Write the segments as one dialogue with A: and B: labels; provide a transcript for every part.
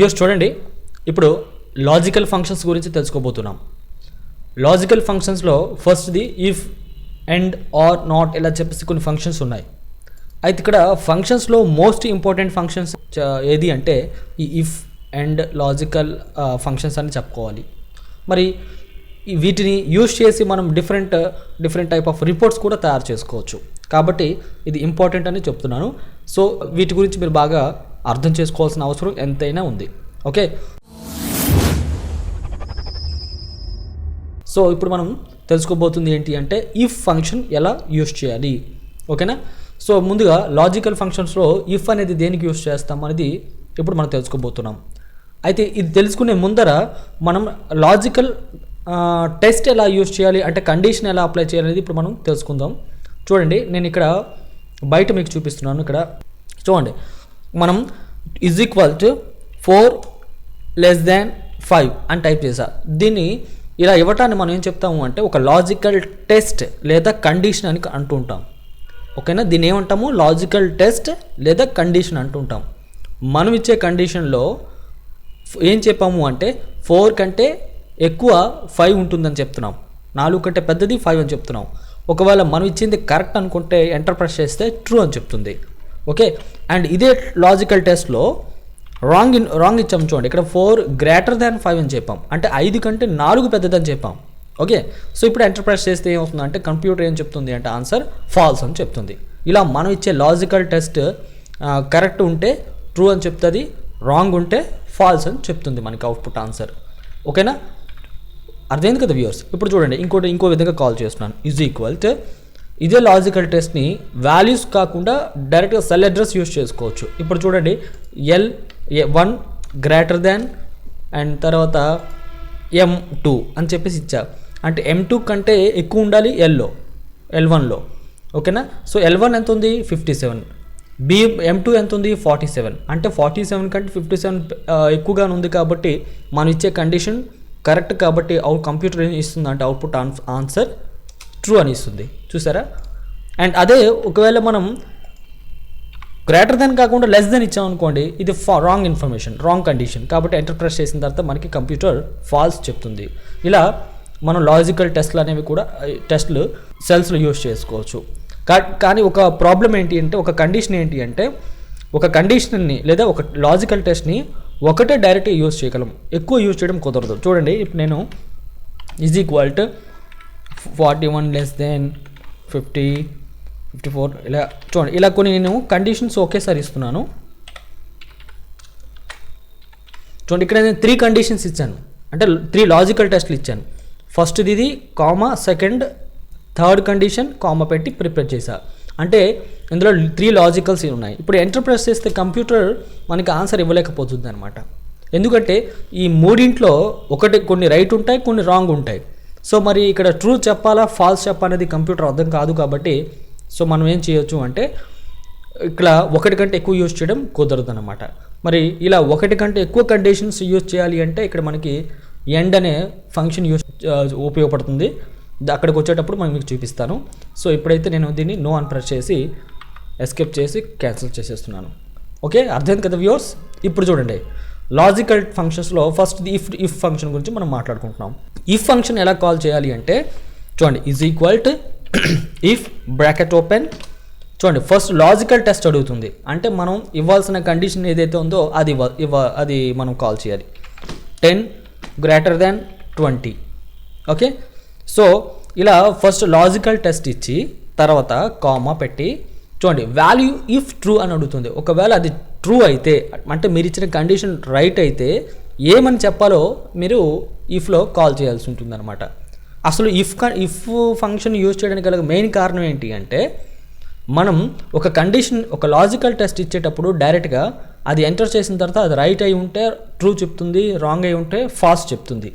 A: Views చూడండి. ఇప్పుడు logical functions గురించి తెలుసుకోబోతున్నాం. లాజికల్ ఫంక్షన్స్లో ఫస్ట్ది ఇఫ్ అండ్ ఆర్ నాట్ ఇలా చెప్పేసి కొన్ని ఫంక్షన్స్ ఉన్నాయి. అయితే ఇక్కడ ఫంక్షన్స్లో మోస్ట్ ఇంపార్టెంట్ ఫంక్షన్స్ ఏది అంటే ఈ ఇఫ్ అండ్ లాజికల్ ఫంక్షన్స్ అని చెప్పుకోవాలి. మరి వీటిని యూజ్ చేసి మనం different different type of reports కూడా తయారు చేసుకోవచ్చు. కాబట్టి ఇది ఇంపార్టెంట్ అని చెప్తున్నాను. సో వీటి గురించి మీరు బాగా అర్థం చేసుకోవాల్సిన అవసరం ఎంతైనా ఉంది. ఓకే? సో ఇప్పుడు మనం తెలుసుకోబోతుంది ఏంటి అంటే ఇఫ్ ఫంక్షన్ ఎలా యూస్ చేయాలి? ఓకేనా? సో ముందుగా లాజికల్ ఫంక్షన్స్లో ఇఫ్ అనేది దేనికి యూస్ చేస్తాం అనేది ఇప్పుడు మనం తెలుసుకోబోతున్నాం. అయితే ఇది తెలుసుకునే ముందర మనం లాజికల్ టెస్ట్ ఎలా యూస్ చేయాలి అంటే కండిషన్ ఎలా అప్లై చేయాలి అనేది ఇప్పుడు మనం తెలుసుకుందాం. చూడండి నేను ఇక్కడ బయట మీకు చూపిస్తున్నాను ఇక్కడ. చూడండి. మనం is equal to four less than five అని టైప్ చేసా. దీన్ని ఇలా ఇవ్వటాన్ని మనం ఏం చెప్తాము అంటే ఒక లాజికల్ టెస్ట్ లేదా కండిషన్ అని అంటుంటాం ఓకేనా? దీన్ని ఏమంటాము? లాజికల్ టెస్ట్ లేదా కండిషన్ అంటుంటాం మనం ఇచ్చే కండిషన్లో ఏం చెప్పాము అంటే ఫోర్ కంటే ఎక్కువ ఫైవ్ ఉంటుందని చెప్తున్నాం. నాలుగు కంటే పెద్దది ఫైవ్ అని చెప్తున్నాం. ఒకవేళ మనం ఇచ్చింది కరెక్ట్ అనుకుంటే ఎంటర్ ప్రెస్ చేస్తే ట్రూ అని చెప్తుంది. ఓకే? అండ్ ఇదే లాజికల్ టెస్ట్లో రాంగ్ ఇన్ రాంగ్ ఇచ్చాము చూడండి. ఇక్కడ ఫోర్ గ్రేటర్ దాన్ ఫైవ్ అని చెప్పాం. అంటే ఐదు కంటే నాలుగు పెద్దదని చెప్పాం. ఓకే? సో ఇప్పుడు ఎంటర్ప్రైజ్ చేస్తే ఏమవుతుంది అంటే కంప్యూటర్ ఏం చెప్తుంది అంటే ఆన్సర్ ఫాల్స్ అని చెప్తుంది. ఇలా మనం ఇచ్చే లాజికల్ టెస్ట్ కరెక్ట్ ఉంటే ట్రూ అని చెప్తుంది రాంగ్ ఉంటే ఫాల్స్ అని చెప్తుంది మనకి అవుట్పుట్ ఆన్సర్ ఓకేనా? అర్థమైంది కదా వ్యూవర్స్ ఇప్పుడు చూడండి ఇంకోటి ఇంకో విధంగా కాల్ చేస్తున్నాను. ఈజ్ ఈక్వల్ టు ఇదే లాజికల్ టెస్ట్ని వాల్యూస్ కాకుండా డైరెక్ట్గా సెల్ అడ్రస్ యూస్ చేసుకోవచ్చు. ఇప్పుడు చూడండి L one greater than and తర్వాత ఎం టూ అని చెప్పేసి ఇచ్చా. అంటే ఎం టూ కంటే ఎక్కువ ఉండాలి ఎల్లో ఎల్ వన్లో ఓకేనా? సో ఎల్ వన్ ఎంత ఉంది fifty seven B M two ఎంత ఉంది ఫార్టీ సెవెన్ అంటే ఫార్టీ సెవెన్ కంటే ఫిఫ్టీ సెవెన్ ఎక్కువగా ఉంది కాబట్టి మనం ఇచ్చే కండిషన్ కరెక్ట్ కాబట్టి అవుట్ కంప్యూటర్ ఏం ఇస్తుంది అంటే అవుట్పుట్ ఆన్సర్ ట్రూ అని ఇస్తుంది చూసారా? అండ్ అదే ఒకవేళ మనం గ్రేటర్ దెన్ కాకుండా లెస్ దెన్ ఇచ్చామనుకోండి ఇది ఫా రాంగ్ ఇన్ఫర్మేషన్ రాంగ్ కండిషన్ కాబట్టి ఎంటర్ ప్రెస్ చేసిన తర్వాత మనకి కంప్యూటర్ ఫాల్స్ చెప్తుంది. ఇలా మనం లాజికల్ టెస్ట్లు అనేవి కూడా టెస్ట్లు సెల్స్లో యూస్ చేసుకోవచ్చు. కా- కానీ ఒక ప్రాబ్లం ఏంటి అంటే ఒక కండిషన్ ఏంటి అంటే ఒక కండిషన్ని లేదా ఒక లాజికల్ టెస్ట్ని ఒకటే డైరెక్ట్గా యూస్ చేయగలం. ఎక్కువ యూస్ చేయడం కుదరదు. చూడండి ఇప్పుడు నేను is equal to forty one less than fifty fifty four ఇలా చూడండి. ఇలా కొన్ని నేను కండిషన్స్ ఒకేసారి ఇస్తున్నాను. చూడండి ఇక్కడ నేను త్రీ కండిషన్స్ ఇచ్చాను. అంటే త్రీ లాజికల్ టెస్ట్లు ఇచ్చాను. ఫస్ట్ ఇది comma second third condition comma పెట్టి ప్రిపేర్ చేశా. అంటే ఇందులో త్రీ లాజికల్స్ ఉన్నాయి. ఇప్పుడు ఎంటర్ ప్రెస్ చేస్తే కంప్యూటర్ మనకి ఆన్సర్ ఇవ్వలేకపోతుంది అనమాట ఎందుకంటే ఈ మూడింట్లో ఒకటి కొన్ని రైట్ ఉంటాయి కొన్ని రాంగ్ ఉంటాయి. సో మరి ఇక్కడ ట్రూ చెప్పాలా ఫాల్స్ చెప్పాలనేది కంప్యూటర్ అర్థం కాదు కాబట్టి సో మనం ఏం చేయొచ్చు అంటే ఇక్కడ ఒకటి కంటే ఎక్కువ యూజ్ చేయడం కుదరదు అనమాట మరి ఇలా ఒకటి కంటే ఎక్కువ కండిషన్స్ యూజ్ చేయాలి అంటే ఇక్కడ మనకి ఎండ్ అనే ఫంక్షన్ యూజ్ ఉపయోగపడుతుంది. అక్కడికి వచ్చేటప్పుడు మనం మీకు చూపిస్తాను. సో ఇప్పుడైతే నేను దీన్ని నో అని ప్రెస్ చేసి ఎస్కేప్ చేసి క్యాన్సిల్ చేసేస్తున్నాను. ఓకే? అర్థమైంది కదా వ్యూవర్స్ ఇప్పుడు చూడండి. లాజికల్ ఫంక్షన్స్లో ఫస్ట్ ఇఫ్ ఇఫ్ ఫంక్షన్ గురించి మనం మాట్లాడుకుంటున్నాం. ఇఫ్ ఫంక్షన్ ఎలా కాల్ చేయాలి అంటే చూడండి is equal to if bracket open చూడండి ఫస్ట్ లాజికల్ టెస్ట్ అడుగుతుంది. అంటే మనం ఇవ్వాల్సిన కండిషన్ ఏదైతే ఉందో అది ఇవ్వ ఇవ్వ అది మనం కాల్ చేయాలి. Ten greater than twenty okay? So ఇలా ఫస్ట్ లాజికల్ టెస్ట్ ఇచ్చి తర్వాత కామా పెట్టి చూడండి వాల్యూ ఇఫ్ ట్రూ అని అడుగుతుంది. ఒకవేళ అది ట్రూ అయితే అంటే మీరు ఇచ్చిన కండిషన్ రైట్ అయితే ఏమని చెప్పాలో మీరు ఇఫ్లో కాల్ చేయాల్సి ఉంటుంది అనమాట అసలు ఇఫ్ ఇఫ్ ఫంక్షన్ యూజ్ చేయడానికి గల మెయిన్ కారణం ఏంటి అంటే మనం ఒక కండిషన్ ఒక లాజికల్ టెస్ట్ ఇచ్చేటప్పుడు డైరెక్ట్గా అది ఎంటర్ చేసిన తర్వాత అది రైట్ అయి ఉంటే ట్రూ చెప్తుంది రాంగ్ అయి ఉంటే ఫాస్ట్ చెప్తుంది.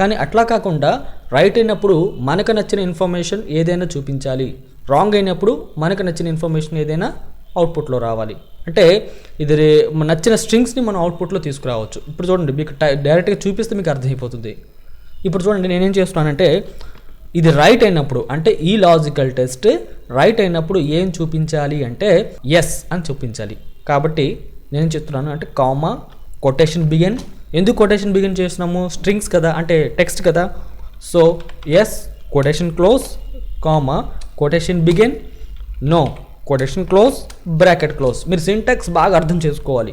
A: కానీ అట్లా కాకుండా రైట్ అయినప్పుడు మనకు నచ్చిన ఇన్ఫర్మేషన్ ఏదైనా చూపించాలి. రాంగ్ అయినప్పుడు మనకు నచ్చిన ఇన్ఫర్మేషన్ ఏదైనా అవుట్పుట్లో రావాలి. అంటే ఇది నచ్చిన స్ట్రింగ్స్ని మనం అవుట్పుట్లో తీసుకురావచ్చు. ఇప్పుడు చూడండి మీకు డైరెక్ట్గా చూపిస్తే మీకు అర్థమైపోతుంది. ఇప్పుడు చూడండి నేనేం చేస్తున్నానంటే ఇది రైట్ అయినప్పుడు అంటే ఈ లాజికల్ టెస్ట్ రైట్ అయినప్పుడు ఏం చూపించాలి అంటే ఎస్ అని చూపించాలి. కాబట్టి నేను చెప్తున్నాను అంటే కామా కొటేషన్ బిగిన్ ఎందుకు కొటేషన్ బిగిన్ చేస్తున్నాము? స్ట్రింగ్స్ కదా అంటే టెక్స్ట్ కదా. So yes quotation close comma quotation begin no quotation close bracket close మీరు సింటాక్స్ బాగా అర్థం చేసుకోవాలి.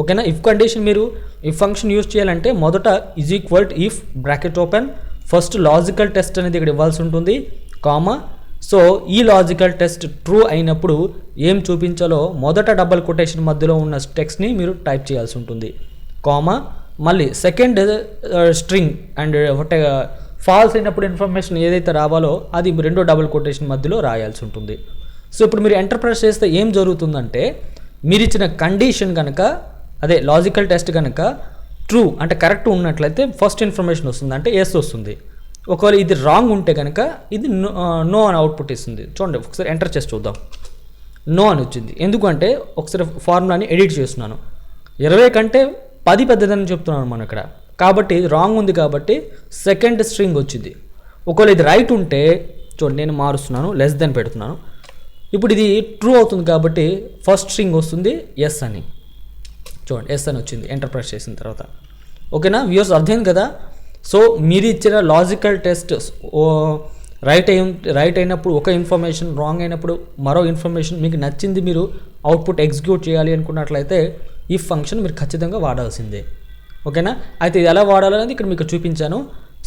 A: ఓకేనా? ఇఫ్ కండిషన్ మీరు ఇఫ్ ఫంక్షన్ యూజ్ చేయాలంటే మొదట is equal if bracket open first logical test అనేది ఇక్కడ ఇవ్వాల్సి ఉంటుంది కామా. సో ఈ లాజికల్ టెస్ట్ ట్రూ అయినప్పుడు ఏం చూపించాలో మొదట డబల్ కొటేషన్ మధ్యలో ఉన్న టెక్స్ట్ని మీరు టైప్ చేయాల్సి ఉంటుంది కామా. మళ్ళీ సెకండ్ స్ట్రింగ్ అండ్ ఒకటే ఫాల్స్ అయినప్పుడు ఇన్ఫర్మేషన్ ఏదైతే రావాలో అది రెండో డబుల్ కొటేషన్ మధ్యలో రాయాల్సి ఉంటుంది. సో ఇప్పుడు మీరు ఎంటర్ప్రైజ్ చేస్తే ఏం జరుగుతుందంటే మీరు ఇచ్చిన కండిషన్ కనుక అదే లాజికల్ టెస్ట్ కనుక ట్రూ అంటే కరెక్ట్ ఉన్నట్లయితే ఫస్ట్ ఇన్ఫర్మేషన్ వస్తుంది. అంటే ఎస్ వస్తుంది. ఒకవేళ ఇది రాంగ్ ఉంటే కనుక ఇది నో అని అవుట్పుట్ ఇస్తుంది. చూడండి ఒకసారి ఎంటర్ చేసి చూద్దాం. నో అని వచ్చింది. ఎందుకంటే ఒకసారి ఫార్ములాని ఎడిట్ చేస్తున్నాను. ఇరవై కంటే పది పెద్దదని చెప్తున్నాను మనం ఇక్కడ. కాబట్టి రాంగ్ ఉంది కాబట్టి సెకండ్ స్ట్రింగ్ వచ్చింది. ఒకవేళ ఇది రైట్ ఉంటే చూడండి నేను మారుస్తున్నాను లెస్ దెన్ పెడుతున్నాను. ఇప్పుడు ఇది ట్రూ అవుతుంది కాబట్టి ఫస్ట్ స్ట్రింగ్ వస్తుంది ఎస్ అని. చూడండి ఎస్ అని వచ్చింది ఎంటర్ప్రైజ్ చేసిన తర్వాత. ఓకేనా? వ్యూస్ అర్థమైంది కదా? సో మీరు ఇచ్చిన లాజికల్ టెస్ట్ రైట్ అయి రైట్ అయినప్పుడు ఒక ఇన్ఫర్మేషన్ రాంగ్ అయినప్పుడు మరో ఇన్ఫర్మేషన్ మీకు నచ్చింది మీరు అవుట్పుట్ ఎగ్జిక్యూట్ చేయాలి అనుకున్నట్లయితే ఈ ఫంక్షన్ మీరు ఖచ్చితంగా వాడాల్సిందే. ఓకేనా? అయితే ఇది ఎలా వాడాలనేది ఇక్కడ మీకు చూపించాను.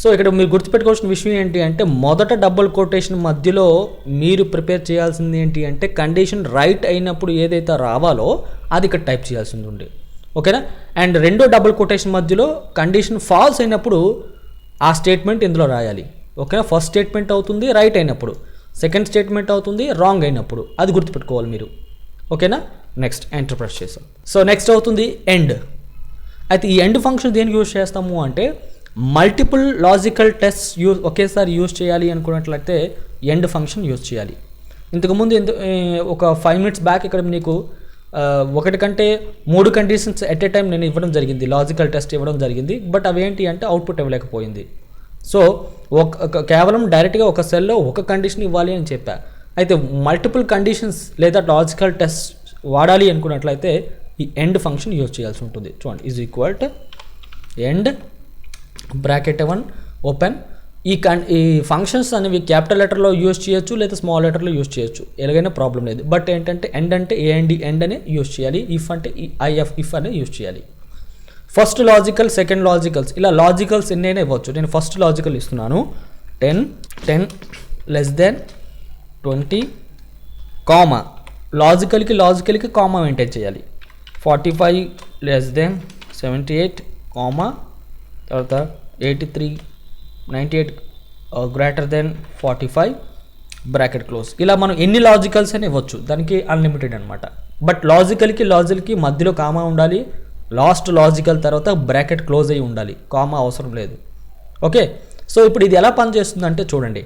A: సో ఇక్కడ మీరు గుర్తుపెట్టుకోవాల్సిన విషయం ఏంటి అంటే మొదట డబుల్ కొటేషన్ మధ్యలో మీరు ప్రిపేర్ చేయాల్సింది ఏంటి అంటే కండిషన్ రైట్ అయినప్పుడు ఏదైతే రావాలో అది ఇక్కడ టైప్ చేయాల్సింది ఉంది ఓకేనా అండ్ రెండో డబుల్ కొటేషన్ మధ్యలో కండిషన్ ఫాల్స్ అయినప్పుడు ఆ స్టేట్మెంట్ ఇందులో రాయాలి. ఓకేనా ఫస్ట్ స్టేట్మెంట్ అవుతుంది రైట్ అయినప్పుడు. సెకండ్ స్టేట్మెంట్ అవుతుంది రాంగ్ అయినప్పుడు. అది గుర్తుపెట్టుకోవాలి మీరు. ఓకేనా నెక్స్ట్ ఎంటర్ప్రైజ్ చేసాం. సో నెక్స్ట్ అవుతుంది ఎండ్ అయితే ఈ ఎండ్ ఫంక్షన్ దేనికి యూజ్ చేస్తాము అంటే మల్టిపుల్ లాజికల్ టెస్ట్ యూజ్ ఒకేసారి యూజ్ చేయాలి అనుకున్నట్లయితే ఎండ్ ఫంక్షన్ యూజ్ చేయాలి. ఇంతకుముందు ఇంత ఒక ఫైవ్ మినిట్స్ బ్యాక్ ఇక్కడ నీకు ఒకటి కంటే మూడు కండిషన్స్ ఎట్ ఏ టైం నేను ఇవ్వడం జరిగింది. లాజికల్ టెస్ట్ ఇవ్వడం జరిగింది. బట్ అవేంటి అంటే అవుట్పుట్ ఇవ్వలేకపోయింది. సో ఒక ఒక- కేవలం డైరెక్ట్గా ఒక సెల్లో ఒక కండిషన్ ఇవ్వాలి అని చెప్పా. అయితే మల్టిపుల్ కండిషన్స్ లేదా లాజికల్ టెస్ట్ వాడాలి అనుకున్నట్లయితే ఈ ఎండ్ ఫంక్షన్ యూజ్ చేయాల్సి ఉంటుంది. చూడండి is equal to and bracket one open ఈ కన్ ఈ ఫంక్షన్స్ అనేవి క్యాపిటల్ లెటర్లో యూజ్ చేయొచ్చు లేదా స్మాల్ లెటర్లో యూజ్ చేయొచ్చు. ఎలాగైనా ప్రాబ్లం లేదు. బట్ ఏంటంటే ఎండ్ అంటే ఏఎండి ఎండ్ అనే యూజ్ చేయాలి. ఇఫ్ అంటే ఐఎఫ్ ఇఫ్ అనే యూజ్ చేయాలి. ఫస్ట్ లాజికల్ సెకండ్ లాజికల్స్ ఇలా లాజికల్స్ ఎన్నైనా ఇవ్వచ్చు. నేను ఫస్ట్ లాజికల్ ఇస్తున్నాను. Ten ten less than twenty comma లాజికల్కి లాజికల్కి కామా మెయింటైన్ చేయాలి forty five less than seventy eight comma తర్వాత eighty three ninety eight greater than forty five bracket close ఇలా మనం ఎన్ని లాజికల్స్ అని ఇవ్వచ్చు. దానికి అన్లిమిటెడ్ అనమాట బట్ లాజికల్కి లాజికల్కి మధ్యలో కామా ఉండాలి. లాస్ట్ లాజికల్ తర్వాత బ్రాకెట్ క్లోజ్ అయ్యి ఉండాలి. కామా అవసరం లేదు. ఓకే సో ఇప్పుడు ఇది ఎలా పనిచేస్తుందంటే చూడండి.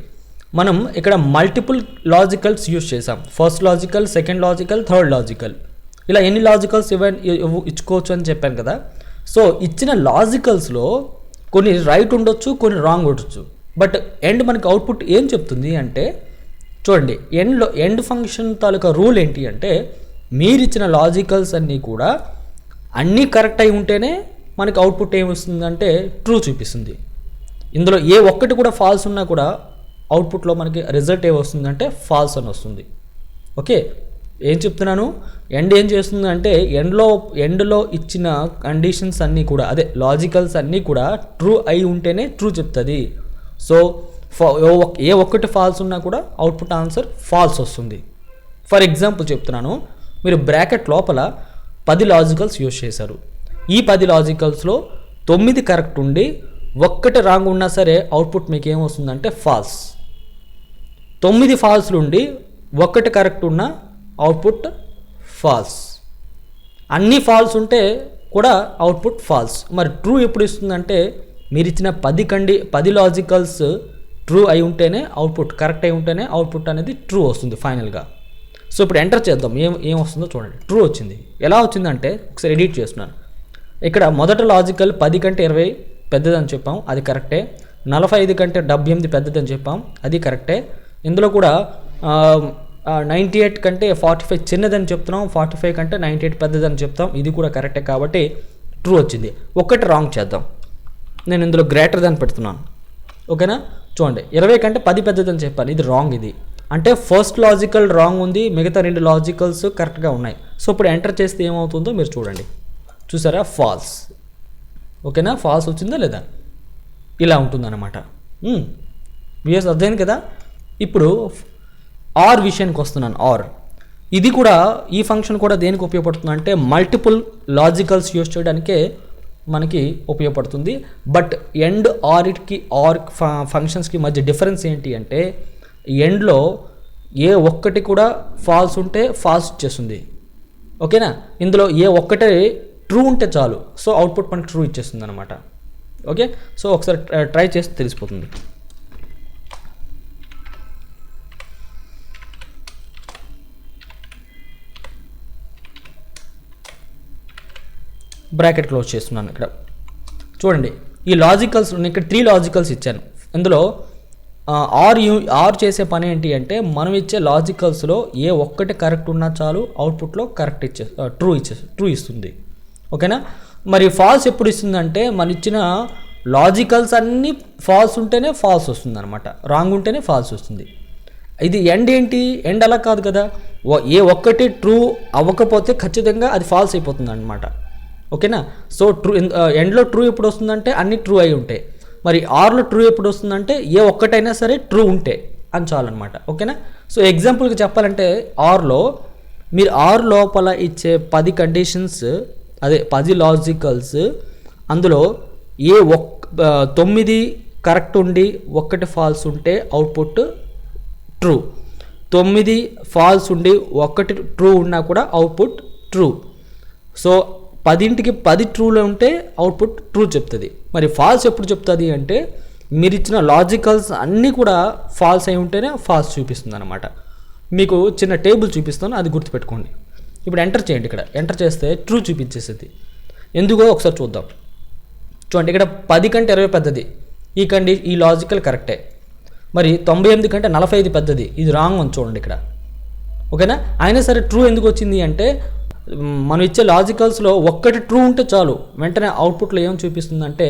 A: మనం ఇక్కడ మల్టిపుల్ లాజికల్స్ యూజ్ చేసాం first logical second logical third logical ఇలా ఎన్ని లాజికల్స్ ఇవ్వ- ఇచ్చుకోవచ్చు అని చెప్పాను కదా. సో ఇచ్చిన లాజికల్స్లో కొన్ని రైట్ ఉండొచ్చు కొన్ని రాంగ్ ఉండొచ్చు. బట్ ఎండ్ మనకి అవుట్పుట్ ఏం చెప్తుంది అంటే చూడండి ఎండ్లో ఎండ్ ఫంక్షన్ తాలూకా రూల్ ఏంటి అంటే మీరిచ్చిన లాజికల్స్ అన్నీ కూడా అన్నీ కరెక్ట్ అయి ఉంటేనే మనకి అవుట్పుట్ ఏమొస్తుందంటే ట్రూ చూపిస్తుంది. ఇందులో ఏ ఒక్కటి కూడా ఫాల్స్ ఉన్నా కూడా అవుట్పుట్లో మనకి రిజల్ట్ ఏమొస్తుందంటే ఫాల్స్ అని వస్తుంది. ఓకే ఏం చెప్తున్నాను? ఎండ్ ఏం చేస్తుంది అంటే ఎండ్లో ఎండ్లో ఇచ్చిన కండిషన్స్ అన్నీ కూడా అదే లాజికల్స్ అన్నీ కూడా ట్రూ అయి ఉంటేనే ట్రూ చెప్తుంది. సో ఏ ఒక్కటి ఫాల్స్ ఉన్నా కూడా అవుట్పుట్ ఆన్సర్ ఫాల్స్ వస్తుంది. ఫర్ ఎగ్జాంపుల్ చెప్తున్నాను మీరు బ్రాకెట్ లోపల పది లాజికల్స్ యూజ్ చేశారు. ఈ పది లాజికల్స్లో తొమ్మిది కరెక్ట్ ఉండి ఒక్కటి రాంగ్ ఉన్నా సరే అవుట్పుట్ మీకు ఏమొస్తుందంటే ఫాల్స్. తొమ్మిది ఫాల్స్లు ఉండి ఒక్కటి కరెక్ట్ ఉన్న అవుట్పుట్ ఫాల్స్ అన్ని ఫాల్స్ ఉంటే కూడా అవుట్పుట్ ఫాల్స్ మరి ట్రూ ఎప్పుడు ఇస్తుందంటే మీరు ఇచ్చిన పది కండి పది లాజికల్స్ ట్రూ అయి ఉంటేనే అవుట్పుట్ కరెక్ట్ అయి ఉంటేనే అవుట్పుట్ అనేది ట్రూ వస్తుంది ఫైనల్గా సో ఇప్పుడు ఎంటర్ చేద్దాం. ఏం ఏం వస్తుందో చూడండి. ట్రూ వచ్చింది. ఎలా వచ్చిందంటే ఒకసారి ఎడిట్ చేస్తున్నాను. ఇక్కడ మొదట లాజికల్ పది కంటే ఇరవై పెద్దదని చెప్పాం అది కరెక్టే నలభై ఐదు కంటే డెబ్బై ఎనిమిది పెద్దదని చెప్పాం అది కరెక్టే ఇందులో కూడా నైంటీ ఎయిట్ కంటే ఫార్టీ ఫైవ్ చిన్నదని చెప్తున్నాం ఫార్టీ ఫైవ్ కంటే నైంటీ ఎయిట్ పెద్దదని చెప్తాం. ఇది కూడా కరెక్టే కాబట్టి ట్రూ వచ్చింది. ఒక్కటి రాంగ్ చేద్దాం. నేను ఇందులో గ్రేటర్ దాన్ పెడుతున్నాను. ఓకేనా? చూడండి ఇరవై కంటే పది పెద్దదని చెప్పాను. ఇది రాంగ్ ఇది. అంటే ఫస్ట్ లాజికల్ రాంగ్ ఉంది మిగతా రెండు లాజికల్స్ కరెక్ట్గా ఉన్నాయి. సో ఇప్పుడు ఎంటర్ చేస్తే ఏమవుతుందో మీరు చూడండి. చూసారా? ఫాల్స్. ఓకేనా? ఫాల్స్ వచ్చిందా లేదా? ఇలా ఉంటుందన్నమాట. విఎస్ అర్థమైంది కదా? ఇప్పుడు ఆర్ విషయానికి వస్తున్నాను ఆర్. ఇది కూడా ఈ ఫంక్షన్ కూడా దేనికి ఉపయోగపడుతుంది అంటే మల్టిపుల్ లాజికల్స్ యూస్ చేయడానికే మనకి ఉపయోగపడుతుంది. బట్ ఎండ్ ఆర్కి ఆర్ ఫంక్షన్స్కి మధ్య డిఫరెన్స్ ఏంటి అంటే ఎండ్లో ఏ ఒక్కటి కూడా ఫాల్స్ ఉంటే ఫాల్స్ ఇచ్చేస్తుంది. ఓకేనా? ఇందులో ఏ ఒక్కటే ట్రూ ఉంటే చాలు. సో అవుట్పుట్ మనకి ట్రూ ఇచ్చేస్తుంది అనమాట ఓకే? సో ఒకసారి ట్రై చేస్తే తెలిసిపోతుంది. బ్రాకెట్ క్లోజ్ చేస్తున్నాను ఇక్కడ. చూడండి ఈ లాజికల్స్ నేను ఇక్కడ త్రీ లాజికల్స్ ఇచ్చాను. ఇందులో ఆర్ యూ ఆర్ చేసే పని ఏంటి అంటే మనం ఇచ్చే లాజికల్స్లో ఏ ఒక్కటి కరెక్ట్ ఉన్నా చాలు అవుట్పుట్లో కరెక్ట్ ఇచ్చే ట్రూ ఇచ్చే ట్రూ ఇస్తుంది. ఓకేనా? మరి ఫాల్స్ ఎప్పుడు ఇస్తుందంటే మన ఇచ్చిన లాజికల్స్ అన్నీ ఫాల్స్ ఉంటేనే ఫాల్స్ వస్తుంది అనమాట రాంగ్ ఉంటేనే ఫాల్స్ వస్తుంది. ఇది ఎండ్ ఏంటి? ఎండ్ అలా కాదు కదా. ఏ ఒక్కటి ట్రూ అవ్వకపోతే ఖచ్చితంగా అది ఫాల్స్ అయిపోతుంది అనమాట ఓకేనా? సో ట్రూ ఎండ్లో ట్రూ ఎప్పుడు వస్తుందంటే అన్ని ట్రూ అయి ఉంటాయి మరి ఆర్లో ట్రూ ఎప్పుడు వస్తుందంటే ఏ ఒక్కటైనా సరే ట్రూ ఉంటే అని చాలన్నమాట. ఓకేనా? సో ఎగ్జాంపుల్కి చెప్పాలంటే ఆర్లో మీరు ఆర్ లోపల ఇచ్చే పది కండిషన్స్ అదే పది లాజికల్స్ అందులో ఏ ఒక్ తొమ్మిది కరెక్ట్ ఉండి ఒక్కటి ఫాల్స్ ఉంటే అవుట్పుట్ ట్రూ. తొమ్మిది ఫాల్స్ ఉండి ఒక్కటి ట్రూ ఉన్నా కూడా అవుట్పుట్ ట్రూ. సో పదింటికి పది ట్రూలో ఉంటే అవుట్పుట్ ట్రూ చెప్తుంది. మరి ఫాల్స్ ఎప్పుడు చెప్తుంది అంటే మీరు ఇచ్చిన లాజికల్స్ అన్నీ కూడా ఫాల్స్ అయి ఉంటేనే ఫాల్స్ చూపిస్తుంది అనమాట మీకు చిన్న టేబుల్ చూపిస్తాను అది గుర్తుపెట్టుకోండి. ఇప్పుడు ఎంటర్ చేయండి ఇక్కడ. ఎంటర్ చేస్తే ట్రూ చూపించేసేది. ఎందుకో ఒకసారి చూద్దాం. చూడండి ఇక్కడ పది కంటే ఇరవై పెద్దది. ఈ కండి ఈ లాజికల్ కరెక్టే మరి తొంభై ఎనిమిది కంటే నలభై ఐదు పెద్దది. ఇది రాంగ్ అని చూడండి ఇక్కడ. ఓకేనా? అయినా సరే ట్రూ ఎందుకు వచ్చింది అంటే మనం ఇచ్చే లాజికల్స్లో ఒక్కటి ట్రూ ఉంటే చాలు. వెంటనే అవుట్పుట్లో ఏం చూపిస్తుందంటే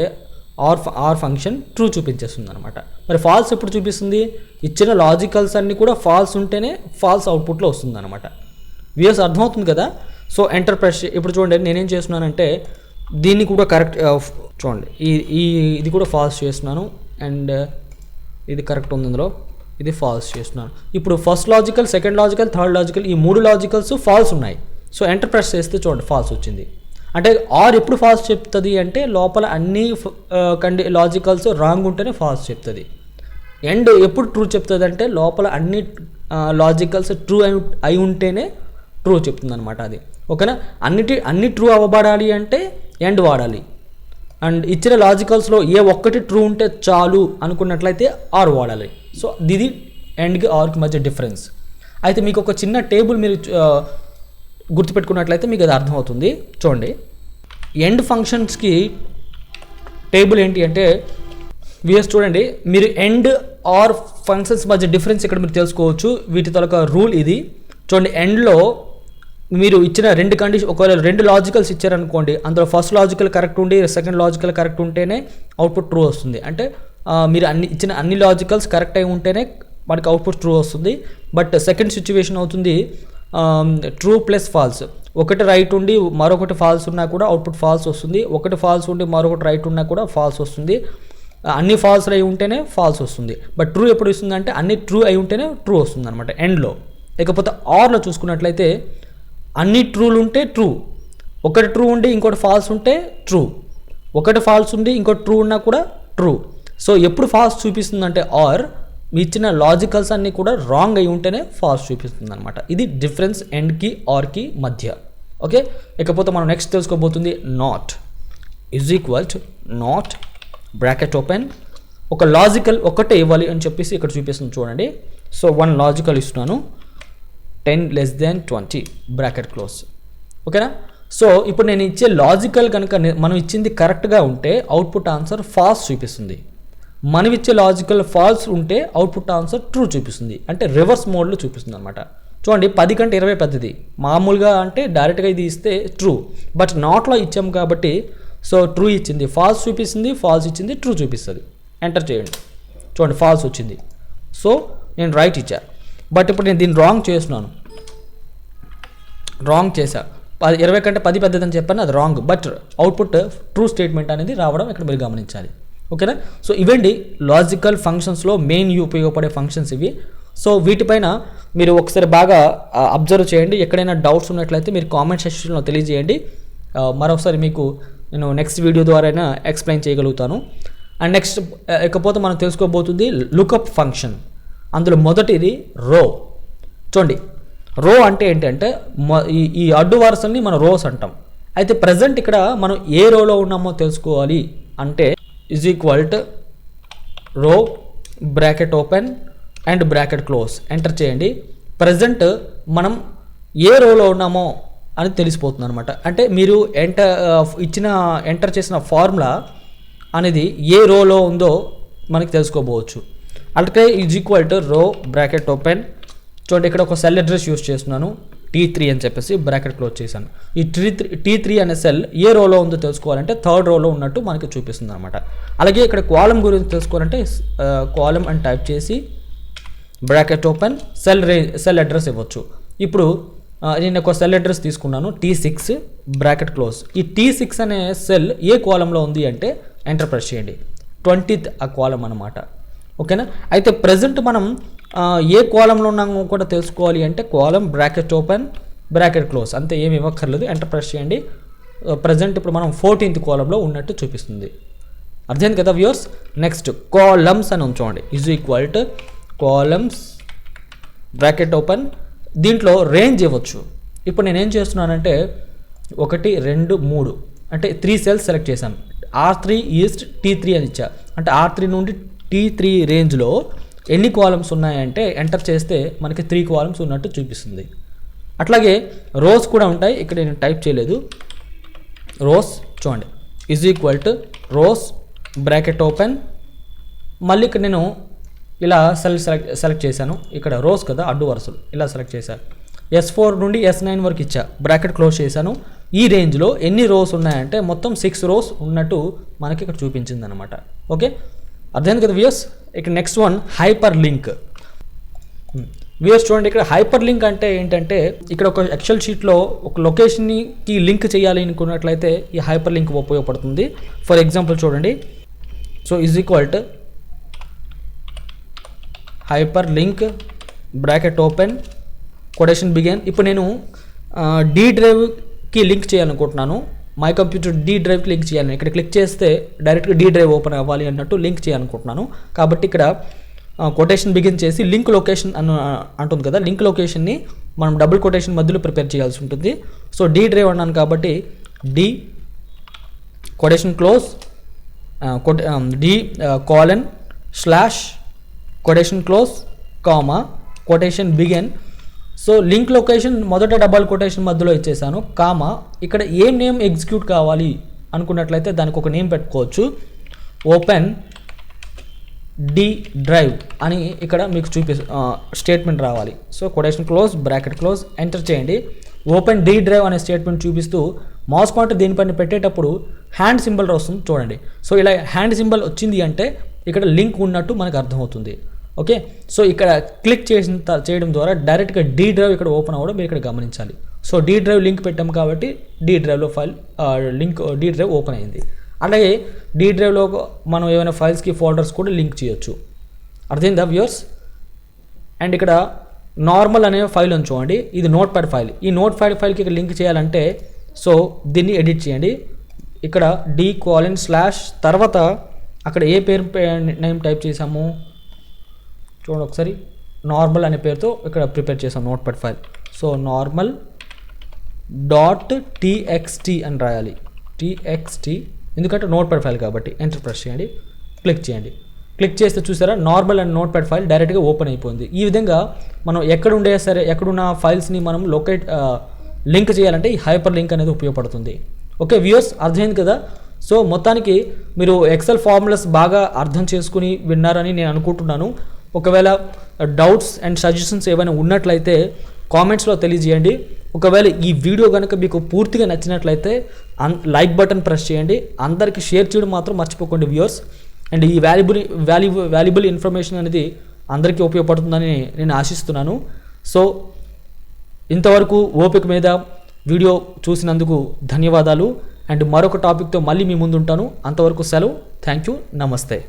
A: ఆర్ ఆర్ ఫంక్షన్ ట్రూ చూపించేస్తుంది అనమాట మరి ఫాల్స్ ఎప్పుడు చూపిస్తుంది? ఇచ్చిన లాజికల్స్ అన్నీ కూడా ఫాల్స్ ఉంటేనే ఫాల్స్ అవుట్పుట్లో వస్తుంది అనమాట వ్యూస్ అర్థమవుతుంది కదా? సో ఎంటర్ప్రెష్ ఇప్పుడు చూడండి నేనేం చేస్తున్నానంటే దీన్ని కూడా కరెక్ట్ uh, చూడండి. ఈ ఈ ఇది కూడా ఫాల్స్ చేస్తున్నాను అండ్ uh, ఇది కరెక్ట్ ఉంది ఇందులో. ఇది ఫాల్స్ చేస్తున్నాను. ఇప్పుడు first logical second logical third logical ఈ మూడు లాజికల్స్ ఫాల్స్ ఉన్నాయి. సో ఎంటర్ ప్రెస్ చేస్తే చూడండి ఫాల్స్ వచ్చింది. అంటే ఆర్ ఎప్పుడు ఫాల్స్ చెప్తుంది అంటే లోపల అన్ని కండి లాజికల్స్ రాంగ్ ఉంటేనే ఫాల్స్ చెప్తుంది. ఎండ్ ఎప్పుడు ట్రూ చెప్తుంది అంటే లోపల అన్ని లాజికల్స్ ట్రూ అయి అయి ఉంటేనే ట్రూ చెప్తుంది అనమాట అది ఓకేనా అన్నిటి అన్ని ట్రూ అవ్వబడాలి అంటే ఎండ్ వాడాలి. అండ్ ఇచ్చిన లాజికల్స్లో ఏ ఒక్కటి ట్రూ ఉంటే చాలు అనుకున్నట్లయితే ఆర్ వాడాలి. సో ఇది ఎండ్కి ఆర్కి మధ్య డిఫరెన్స్ అయితే మీకు ఒక చిన్న టేబుల్ మీరు గుర్తుపెట్టుకున్నట్లయితే మీకు అది అర్థమవుతుంది. చూడండి. ఎండ్ ఫంక్షన్స్కి టేబుల్ ఏంటి అంటే విఎస్ చూడండి మీరు ఎండ్ ఆర్ ఫంక్షన్స్ మధ్య డిఫరెన్స్ ఇక్కడ మీరు తెలుసుకోవచ్చు. వీటి తొలక రూల్ ఇది. చూడండి ఎండ్లో మీరు ఇచ్చిన రెండు కండిషన్ ఒకవేళ రెండు లాజికల్స్ ఇచ్చారనుకోండి అందులో ఫస్ట్ లాజికల్ కరెక్ట్ ఉండి సెకండ్ లాజికల్ కరెక్ట్ ఉంటేనే అవుట్పుట్ ట్రూ వస్తుంది. అంటే మీరు అన్ని ఇచ్చిన అన్ని లాజికల్స్ కరెక్ట్ అయి ఉంటేనే మనకి అవుట్పుట్ ట్రూ వస్తుంది. బట్ సెకండ్ సిచ్యువేషన్ అవుతుంది ట్రూ ప్లస్ ఫాల్స్ ఒకటి రైట్ ఉండి మరొకటి ఫాల్స్ ఉన్నా కూడా అవుట్పుట్ ఫాల్స్ వస్తుంది. ఒకటి ఫాల్స్ ఉండి మరొకటి రైట్ ఉన్నా కూడా ఫాల్స్ వస్తుంది. అన్ని ఫాల్స్ అయి ఉంటేనే ఫాల్స్ వస్తుంది. బట్ ట్రూ ఎప్పుడు ఇస్తుంది అంటే అన్ని ట్రూ అయి ఉంటేనే ట్రూ వస్తుంది అనమాట ఎండ్లో లేకపోతే ఆర్లో చూసుకున్నట్లయితే అన్ని ట్రూలు ఉంటే ట్రూ ఒకటి ట్రూ ఉండి ఇంకోటి ఫాల్స్ ఉంటే ట్రూ ఒకటి ఫాల్స్ ఉండి ఇంకోటి ట్రూ ఉన్నా కూడా ట్రూ సో ఎప్పుడు ఫాల్స్ చూపిస్తుందంటే ఆర్ ఇచ్చిన లాజికల్స్ అన్నీ కూడా రాంగ్ అయి ఉంటేనే ఫాల్స్ చూపిస్తుంది అనమాట ఇది డిఫరెన్స్ ఎండ్కి ఆర్కి మధ్య. ఓకే ఇకపోతే మనం next తెలుసుకోబోతుంది not is equal to not bracket open ఒక లాజికల్ ఒకటే ఇవ్వాలి అని చెప్పేసి ఇక్కడ చూపిస్తుంది చూడండి. సో వన్ లాజికల్ ఇస్తున్నాను. Ten less than twenty bracket close ఓకేనా సో ఇప్పుడు నేను ఇచ్చే లాజికల్ కనుక మనం ఇచ్చింది కరెక్ట్గా ఉంటే అవుట్పుట్ ఆన్సర్ ఫాస్ట్ చూపిస్తుంది. మనం ఇచ్చే లాజికల్ ఫాల్స్ ఉంటే అవుట్పుట్ ఆన్సర్ ట్రూ చూపిస్తుంది. అంటే రివర్స్ మోడ్లో చూపిస్తుంది అనమాట చూడండి పది కంటే ఇరవై పెద్దది. మామూలుగా అంటే డైరెక్ట్గా ఇది ఇస్తే ట్రూ బట్ నాట్లో ఇచ్చాము కాబట్టి సో ట్రూ ఇచ్చింది. ఫాల్స్ చూపిస్తుంది ఫాల్స్ ఇచ్చింది ట్రూ చూపిస్తుంది. ఎంటర్ చేయండి. చూడండి ఫాల్స్ వచ్చింది. సో నేను రైట్ ఇచ్చా. బట్ ఇప్పుడు నేను దీన్ని రాంగ్ చేస్తున్నాను. రాంగ్ చేశా. పది ఇరవై కంటే పది పెద్దదని చెప్పాను అది wrong but output true statement అనేది రావడం ఇక్కడ మీరు గమనించాలి. ఓకేనా? సో ఇవండి లాజికల్ ఫంక్షన్స్లో మెయిన్ ఉపయోగపడే ఫంక్షన్స్ ఇవి. సో వీటిపైన మీరు ఒకసారి బాగా అబ్జర్వ్ చేయండి. ఎక్కడైనా డౌట్స్ ఉన్నట్లయితే మీరు కామెంట్ సెక్షన్లో తెలియజేయండి. మరొకసారి మీకు నేను నెక్స్ట్ వీడియో ద్వారా అయినా ఎక్స్ప్లెయిన్ చేయగలుగుతాను అండ్ నెక్స్ట్ ఇకపోతే మనం తెలుసుకోబోతుంది లుకప్ ఫంక్షన్ అందులో మొదటిది రో చూడండి. రో అంటే ఏంటంటే ఈ ఈ అడ్డు వరుసల్ని మనం రోస్ అంటాం. అయితే ప్రజెంట్ ఇక్కడ మనం ఏ రోలో ఉన్నామో తెలుసుకోవాలి అంటే is equal to row bracket open and bracket close enter చేయండి. ప్రజెంట్ మనం ఏ రోలో ఉన్నామో అని తెలిసిపోతుంది అనమాట అంటే మీరు ఎంటర్ ఇచ్చిన ఎంటర్ చేసిన ఫార్ములా అనేది ఏ రోలో ఉందో మనకి తెలుసుకోబోవచ్చు. అట్లే is equal to row bracket open చూడండి ఇక్కడ ఒక సెల్ అడ్రస్ యూస్ చేస్తున్నాను. టీ త్రీ అని చెప్పేసి బ్రాకెట్ క్లోజ్ చేశాను. ఈ టీ త్రీ టీ త్రీ అనే సెల్ ఏ రోలో ఉందో తెలుసుకోవాలంటే థర్డ్ రోలో ఉన్నట్టు మనకి చూపిస్తుంది అనమాట అలాగే ఇక్కడ కాలం గురించి తెలుసుకోవాలంటే కాలం అని టైప్ చేసి బ్రాకెట్ ఓపెన్ సెల్ రే సెల్ అడ్రస్ ఇవ్వచ్చు. ఇప్పుడు నేను ఒక సెల్ అడ్రస్ తీసుకున్నాను టీ సిక్స్ బ్రాకెట్ క్లోజ్ ఈ టీ సిక్స్ అనే సెల్ ఏ కాలంలో ఉంది అంటే ఎంటర్ ప్రెస్ చేయండి. ట్వంటీత్ ఆ కాలం అనమాట ఓకేనా? అయితే ప్రజెంట్ మనం ఏ కాలంలో ఉన్నామో కూడా తెలుసుకోవాలి అంటే కాలం బ్రాకెట్ ఓపెన్ బ్రాకెట్ క్లోజ్. అంతే ఏమి ఇవ్వక్కర్లేదు. ఎంటర్ ప్రెస్ చేయండి. ప్రజెంట్ ఇప్పుడు మనం ఫోర్టీన్త్ కాలంలో ఉన్నట్టు చూపిస్తుంది. అర్థమైంది కదా వ్యూర్స్ నెక్స్ట్ కాలమ్స్ అని ఉంచండి is equal to columns bracket open. దీంట్లో రేంజ్ ఇవ్వచ్చు. ఇప్పుడు నేను ఏం చేస్తున్నానంటే ఒకటి రెండు మూడు. అంటే త్రీ సెల్స్ సెలెక్ట్ చేశాను ఆర్ త్రీ ఈస్ట్ టీ త్రీ అని ఇచ్చా. అంటే ఆర్ త్రీ నుండి టీ త్రీ రేంజ్లో ఎన్ని కాలమ్స్ ఉన్నాయంటే ఎంటర్ చేస్తే మనకి త్రీ కాలమ్స్ ఉన్నట్టు చూపిస్తుంది. అట్లాగే రోస్ కూడా ఉంటాయి. ఇక్కడ నేను టైప్ చేయలేదు. రోస్ చూడండి. Is equal to rows bracket open. మళ్ళీ ఇక్కడ నేను ఇలా సెల్ సెలెక్ట్ సెలెక్ట్ చేశాను. ఇక్కడ రోస్ కదా అడ్డు వరుసలు. ఇలా సెలెక్ట్ చేశాను ఎస్ ఫోర్ నుండి ఎస్ నైన్ వరకు ఇచ్చా. బ్రాకెట్ క్లోజ్ చేశాను. ఈ రేంజ్లో ఎన్ని రోస్ ఉన్నాయంటే మొత్తం సిక్స్ రోస్ ఉన్నట్టు మనకి ఇక్కడ చూపించింది అనమాట ఓకే? అర్థమైంది కదా వ్యూస్ ఇక next one hyperlink viewers చూడండి ఇక్కడ హైపర్ లింక్ అంటే ఏంటంటే ఇక్కడ ఒక ఎక్సెల్ షీట్లో ఒక లొకేషన్కి లింక్ చేయాలి అనుకున్నట్లయితే ఈ హైపర్ లింక్ ఉపయోగపడుతుంది. ఫర్ ఎగ్జాంపుల్ చూడండి. So is equal to hyperlink bracket open quotation begin ఇప్పుడు నేను డి డ్రైవ్కి లింక్ చేయాలనుకుంటున్నాను. My computer D drive link చేయాలి. ఇక్కడ క్లిక్ చేస్తే డైరెక్ట్గా డి డ్రైవ్ ఓపెన్ అవ్వాలి అన్నట్టు లింక్ చేయాలనుకుంటున్నాను. కాబట్టి ఇక్కడ కొటేషన్ బిగిన్ చేసి లింక్ లొకేషన్ అని అంటుంది కదా. లింక్ లొకేషన్ని మనం డబుల్ కొటేషన్ మధ్యలో ప్రిపేర్ చేయాల్సి ఉంటుంది. సో డి డ్రైవ్ అన్నాను కాబట్టి D quotation close D colon slash quotation close comma quotation begin so link location మొదట డబల్ కొటేషన్ మధ్యలో ఇచ్చేసాను. కామా ఇక్కడ ఏం నేమ్ ఎగ్జిక్యూట్ కావాలి అనుకున్నట్లయితే దానికి ఒక నేమ్ పెట్టుకోవచ్చు. ఓపెన్ డి డ్రైవ్ అని ఇక్కడ మీకు చూపి స్టేట్మెంట్ రావాలి. So quotation close bracket close enter చేయండి. ఓపెన్ డి డ్రైవ్ అనే స్టేట్మెంట్ చూపిస్తూ మౌస్ పాయింట్ దీనిపైన పెట్టేటప్పుడు హ్యాండ్ సింబల్ వస్తుంది చూడండి. సో ఇలా హ్యాండ్ సింబల్ వచ్చింది అంటే ఇక్కడ లింక్ ఉన్నట్టు మనకు అర్థమవుతుంది. ఓకే సో ఇక్కడ క్లిక్ చేసిన చేయడం ద్వారా డైరెక్ట్గా డి డ్రైవ్ ఇక్కడ ఓపెన్ అవ్వడం మీరు ఇక్కడ గమనించాలి. సో డి డ్రైవ్ లింక్ పెట్టాం కాబట్టి డి డ్రైవ్లో file link D drive open అయింది. అలాగే డి డ్రైవ్లో మనం ఏమైనా ఫైల్స్కి ఫోల్డర్స్ కూడా లింక్ చేయొచ్చు. అర్థమైందా వ్యూర్స్ అండ్ ఇక్కడ నార్మల్ అనే ఫైల్ అని చూడండి. ఇది నోట్ ప్యాడ్ ఫైల్ ఈ నోట్ ప్యాడ్ ఫైల్కి ఇక్కడ లింక్ చేయాలంటే సో దీన్ని ఎడిట్ చేయండి. ఇక్కడ డి కాలిన్ స్లాష్ తర్వాత అక్కడ ఏ పేరు నేమ్ టైప్ చేసాము చూడండి ఒకసారి. నార్మల్ అనే పేరుతో ఇక్కడ ప్రిపేర్ చేసాం notepad file. So normal dot TXT అని రాయాలి. టీఎక్స్టీ ఎందుకంటే నోట్ ప్యాడ్ ఫైల్ కాబట్టి ఎంటర్ ప్రెస్ చేయండి క్లిక్ చేయండి. క్లిక్ చేస్తే చూసారా normal and notepad file డైరెక్ట్గా ఓపెన్ అయిపోయింది. ఈ విధంగా మనం ఎక్కడ ఉండే సరే ఎక్కడున్న ఫైల్స్ని మనం లొకేట్ లింక్ చేయాలంటే ఈ హైపర్ లింక్ అనేది ఉపయోగపడుతుంది. ఓకే వ్యూయర్స్ అర్థమైంది కదా? సో మొత్తానికి మీరు ఎక్సెల్ ఫార్ములాస్ బాగా అర్థం చేసుకుని విన్నారని నేను అనుకుంటున్నాను. ఒకవేళ డౌట్స్ అండ్ సజెషన్స్ ఏమైనా ఉన్నట్లయితే కామెంట్స్లో తెలియజేయండి. ఒకవేళ ఈ వీడియో కనుక మీకు పూర్తిగా నచ్చినట్లయితే అన్ లైక్ బటన్ ప్రెస్ చేయండి. అందరికీ షేర్ చేయడం మాత్రం మర్చిపోకండి వ్యూవర్స్ అండ్ ఈ వాల్యుబుల్ వాల్యూ వాల్యుబుల్ ఇన్ఫర్మేషన్ అనేది అందరికీ ఉపయోగపడుతుందని నేను ఆశిస్తున్నాను. సో ఇంతవరకు ఓపిక మీద వీడియో చూసినందుకు ధన్యవాదాలు. అండ్ మరొక టాపిక్తో మళ్ళీ మీ ముందు ఉంటాను అంతవరకు సెలవు. థ్యాంక్ యూ నమస్తే.